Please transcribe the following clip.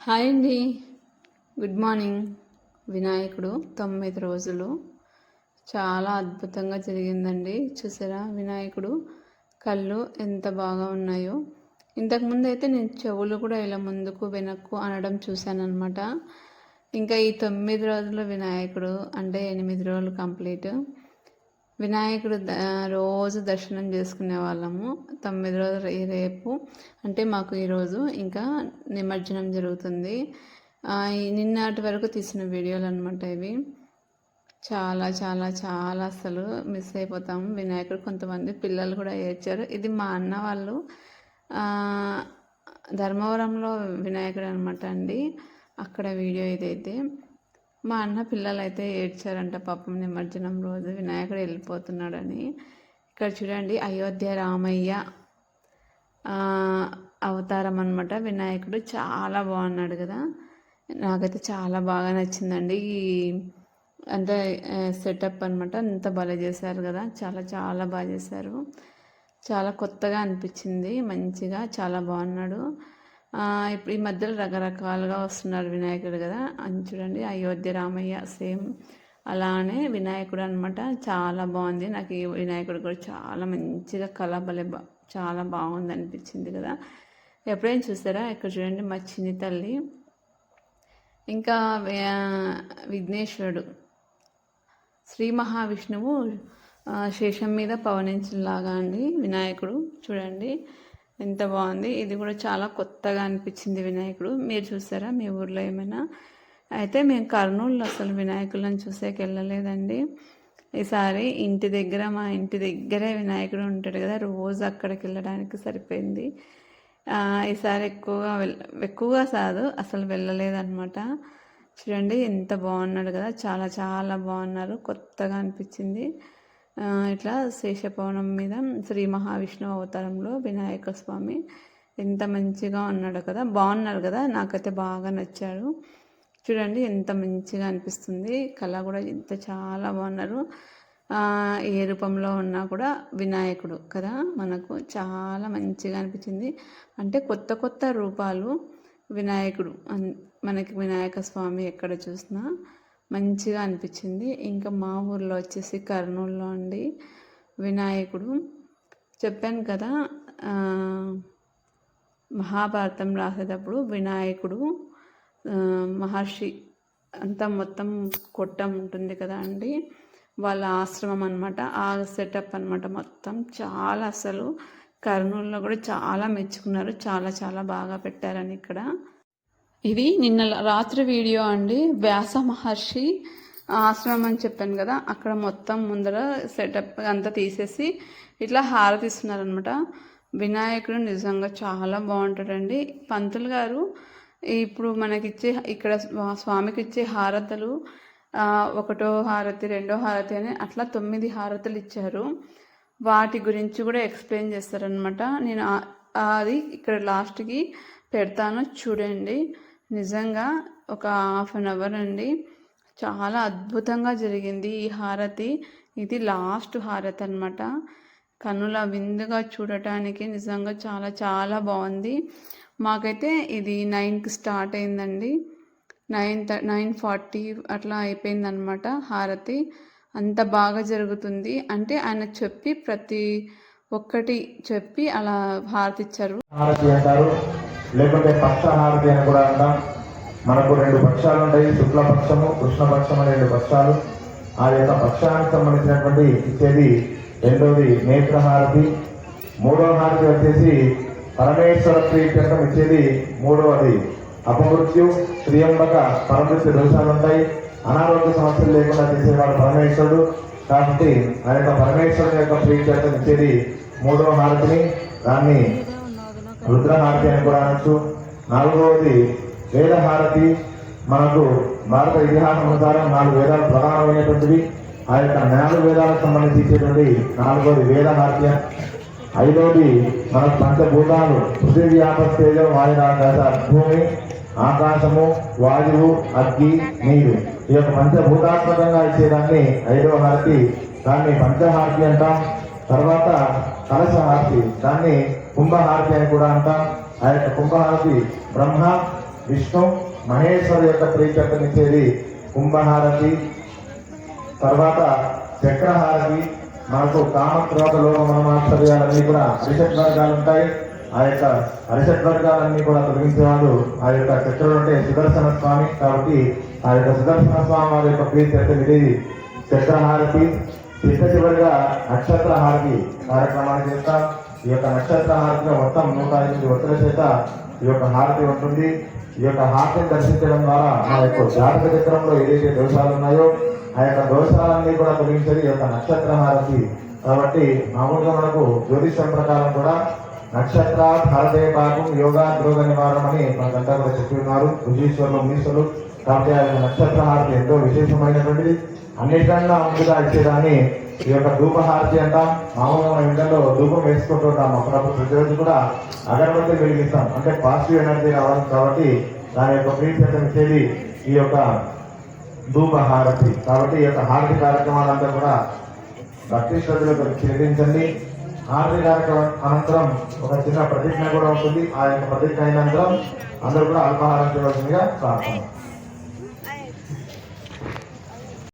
Hi అండి. Good morning. వినాయకుడు తొమ్మిది రోజులు. చాలా అద్భుతంగా జరిగిందండి. చూసారా వినాయకుడు? కళ్ళు ఎంత బాగా ఉన్నాయో. ఇంతకుముందు అయితే నేను చెవులు కూడా ఇలా ముందుకు వెనక్కు అనడం చూశాను అనమాట ఇంకా ఈ తొమ్మిది రోజుల వినాయకుడు అంటే ఎనిమిది రోజులు కంప్లీట్. వినాయకుడు రోజు దర్శనం చేసుకునే వాళ్ళము. తొమ్మిది రోజులు ఈ రేపు. అంటే మాకు ఈరోజు ఇంకా నిమజ్జనం జరుగుతుంది. నిన్నటి వరకు తీసిన వీడియోలు అనమాట ఇవి. చాలా చాలా చాలా అసలు మిస్ అయిపోతాము వినాయకుడు కొంతమంది పిల్లలు కూడా ఏడ్చారు. ఇది మా అన్న వాళ్ళు. ధర్మవరంలో వినాయకుడు అనమాట అండి. అక్కడ వీడియో ఇదైతే. మా అన్న పిల్లలు అయితే ఏడ్చారంట పాపం నిమజ్జనం రోజు. వినాయకుడు వెళ్ళిపోతున్నాడని. ఇక్కడ చూడండి అయోధ్య రామయ్య అవతారం అనమాట వినాయకుడు చాలా బాగున్నాడు కదా. నాకైతే చాలా బాగా నచ్చిందండి. ఈ అంటే సెటప్ అనమాట అంత బాగా చేశారు కదా. చాలా చాలా బాగా చేశారు. చాలా కొత్తగా అనిపించింది. మంచిగా చాలా బాగున్నాడు. ఇప్పుడు ఈ మధ్యలో రకరకాలుగా వస్తున్నారు వినాయకుడు కదా. అని చూడండి అయోధ్య రామయ్య సేమ్ అలానే వినాయకుడు అనమాట చాలా బాగుంది. నాకు ఈ వినాయకుడు కూడా చాలా మంచిగా కళ భలే చాలా బాగుంది అనిపించింది కదా. ఎప్పుడైనా చూసారా? ఇక్కడ చూడండి మా చిన్ని తల్లి. ఇంకా విఘ్నేశ్వరుడు. శ్రీ మహావిష్ణువు శేషం మీద పవనించేలాగా అండి వినాయకుడు. చూడండి. ఎంత బాగుంది. ఇది కూడా చాలా కొత్తగా అనిపించింది వినాయకుడు. మీరు చూసారా? మీ ఊర్లో ఏమైనా? అయితే మేము కర్నూలులో అసలు వినాయకులను చూసేకి వెళ్ళలేదండి. ఈసారి ఇంటి దగ్గర మా ఇంటి దగ్గరే వినాయకుడు ఉంటాడు కదా రోజు అక్కడికి వెళ్ళడానికి సరిపోయింది. ఈసారి ఎక్కువగా వెళ్ళ ఎక్కువగా కాదు అసలు వెళ్ళలేదన్నమాట. చూడండి ఎంత బాగున్నాడు కదా చాలా చాలా బాగున్నారు కొత్తగా అనిపించింది. ఇట్లా శేషపవనం మీద శ్రీ మహావిష్ణువు అవతారంలో వినాయక స్వామి ఎంత మంచిగా ఉన్నాడు కదా బాగున్నారు కదా నాకైతే బాగా నచ్చాడు చూడండి ఎంత మంచిగా అనిపిస్తుంది. కళ కూడా ఎంత చాలా బాగున్నారు. ఏ రూపంలో ఉన్నా కూడా వినాయకుడు కదా మనకు చాలా మంచిగా అనిపించింది. అంటే కొత్త కొత్త రూపాలు వినాయకుడు అన్- మనకి వినాయక స్వామి ఎక్కడ చూసినా మంచిగా అనిపించింది. ఇంకా మా ఊర్లో వచ్చేసి కర్నూలులో అండి వినాయకుడు చెప్పాను కదా మహాభారతం రాసేటప్పుడు వినాయకుడు మహర్షి అంతా మొత్తం కొట్టం ఉంటుంది కదా అండి. వాళ్ళ ఆశ్రమం అనమాట ఆ సెటప్ అనమాట మొత్తం. చాలా అసలు కర్నూలులో కూడా చాలా మెచ్చుకున్నారు. చాలా చాలా బాగా పెట్టారని ఇక్కడ. ఇది నిన్న రాత్రి వీడియో అండి. వ్యాస మహర్షి ఆశ్రమం అని చెప్పాను కదా అక్కడ మొత్తం ముందర సెటప్ అంతా తీసేసి ఇట్లా హారతిస్తున్నారనమాట వినాయకుడు నిజంగా చాలా బాగుంటాడండి. పంతులు గారు ఇప్పుడు మనకిచ్చే ఇక్కడ స్వామికి ఇచ్చే హారతలు ఒకటో హారతి రెండో హారతి అని అట్లా తొమ్మిది హారతులు ఇచ్చారు. వాటి గురించి కూడా ఎక్స్ప్లెయిన్ చేస్తారనమాట నేను అది ఇక్కడ లాస్ట్కి పెడతాను చూడండి. నిజంగా ఒక హాఫ్ అన్ అవర్ అండి. చాలా అద్భుతంగా జరిగింది ఈ హారతి. ఇది లాస్ట్ హారతి అనమాట కన్నుల విందుగా చూడటానికి నిజంగా చాలా చాలా బాగుంది. మాకైతే ఇది నైన్కి స్టార్ట్ అయిందండి. నైన్ థ నైన్ ఫార్టీ అట్లా అయిపోయిందనమాట హారతి. అంత బాగా జరుగుతుంది. అంటే ఆయన చెప్పి ప్రతి ఒక్కటి చెప్పి అలా హారతి ఇచ్చారు. హారతి అంటారు. లేకుంటే పక్ష హారతి అని కూడా అంటాం. మనకు రెండు పక్షాలు ఉంటాయి. శుక్లపక్షము కృష్ణపక్షం అనే రెండు పక్షాలు. ఆ యొక్క పక్షానికి సంబంధించినటువంటి ఇచ్చేది రెండోది నేత్రహారతి మూడవ హారతి వచ్చేసి పరమేశ్వర ప్రీత్యర్థం ఇచ్చేది మూడవది అపమృత్యు త్రియంబక పరమృత్యు దోషాలు ఉంటాయి. అనారోగ్య సమస్యలు లేకుండా చేసేవాడు పరమేశ్వరుడు. కాబట్టి ఆ యొక్క పరమేశ్వరుని యొక్క ప్రీత్యర్థం ఇచ్చేది మూడవ హారతిని దాన్ని రుద్రహారతి అని కూడా అనొచ్చు. నాలుగవది వేదహారతి. మనకు భారత ఇతిహాసం అనుసారం నాలుగు వేదాలు ప్రధానమైనటువంటివి. ఆ యొక్క నాలుగు వేదాలకు సంబంధించి ఇచ్చేటువంటి నాలుగవది వేదహారతి. ఐదవది మనకు పంచభూతాలు పృథివీ వ్యాపస్తేజం వాయు భూమి. ఆకాశము వాయువు అగ్గి నీరు. ఈ యొక్క పంచభూతాత్మకంగా ఇచ్చేదాన్ని ఐదవ హారతి. దాన్ని పంచహారతి అంటాం. తర్వాత కలశ హారతి దాన్ని కుంభహారతి అని కూడా అంటాం. ఆ యొక్క కుంభహారతి బ్రహ్మ విష్ణు మహేశ్వరు యొక్క ప్రీత్యర్థనిచ్చేది కుంభహారతి. తర్వాత చక్రహారతి. మనకు కామక్రోధ లోక మనమాశ్చర్యాలన్నీ కూడా అరిషట్ వర్గాలు ఉంటాయి. ఆ యొక్క అరిషట్ వర్గాలన్నీ కూడా తొలగించేవాడు ఆ యొక్క చక్రుడు అంటే సుదర్శన స్వామి కాబట్టి ఆ యొక్క సుదర్శన స్వామి వారి యొక్క ప్రీతి ఇది చక్రహారతి చిట్ట చివరిగా నక్షత్రహారతి కార్యక్రమాన్ని చేస్తాం. ఈ యొక్క నక్షత్రహారతిలో మొత్తం నూట ఎనిమిది ఒత్తుల చేత ఈ యొక్క హారతి ఉంటుంది. ఈ యొక్క హారతిని దర్శించడం ద్వారా ఆ యొక్క జాతక చక్రంలో ఏదైతే దోషాలు ఉన్నాయో ఆ యొక్క దోషాలన్నీ కూడా తొలగించేది ఈ యొక్క నక్షత్రహారతి. కాబట్టి మామూలుగా మనకు జ్యోతిష్యం ప్రకారం కూడా నక్షత్ర భారతీయ భాగం యోగా రోగ నివారణ అని మనకంతా కూడా చెప్పి ఉన్నారు. ఋషీశ్వరులు మునీశ్వరులు కాబట్టి ఆయన నక్షత్ర హారతి ఎంతో విశేషమైనటువంటిది. అన్నిటికన్నా ముందుగా ఇచ్చేదాన్ని ఈ యొక్క ధూపహారతి అంటాం. మామూలుగా మన ఇంట్లో ధూపం వేసుకుంటూ ఉంటాం. అప్పుడప్పుడు ప్రతిరోజు కూడా అగరబత్తి వెలిగిస్తాం. అంటే పాజిటివ్ ఎనర్జీ రావాలి కాబట్టి దాని యొక్క ప్రీతితం ఇచ్చేది ఈ యొక్క ధూప హారతి. కాబట్టి ఈ యొక్క హారతి కార్యక్రమాలంతా కూడా భక్తి శ్రద్ధలకు చెల్లించండి హారతి కార్యక్రమం అనంతరం ఒక చిన్న ప్రతిజ్ఞ కూడా ఉంటుంది. ఆ యొక్క ప్రతిజ్ఞ అయినంతరం అందరూ కూడా అల్పాహారం చేయవలసిందిగా ప్రార్థన.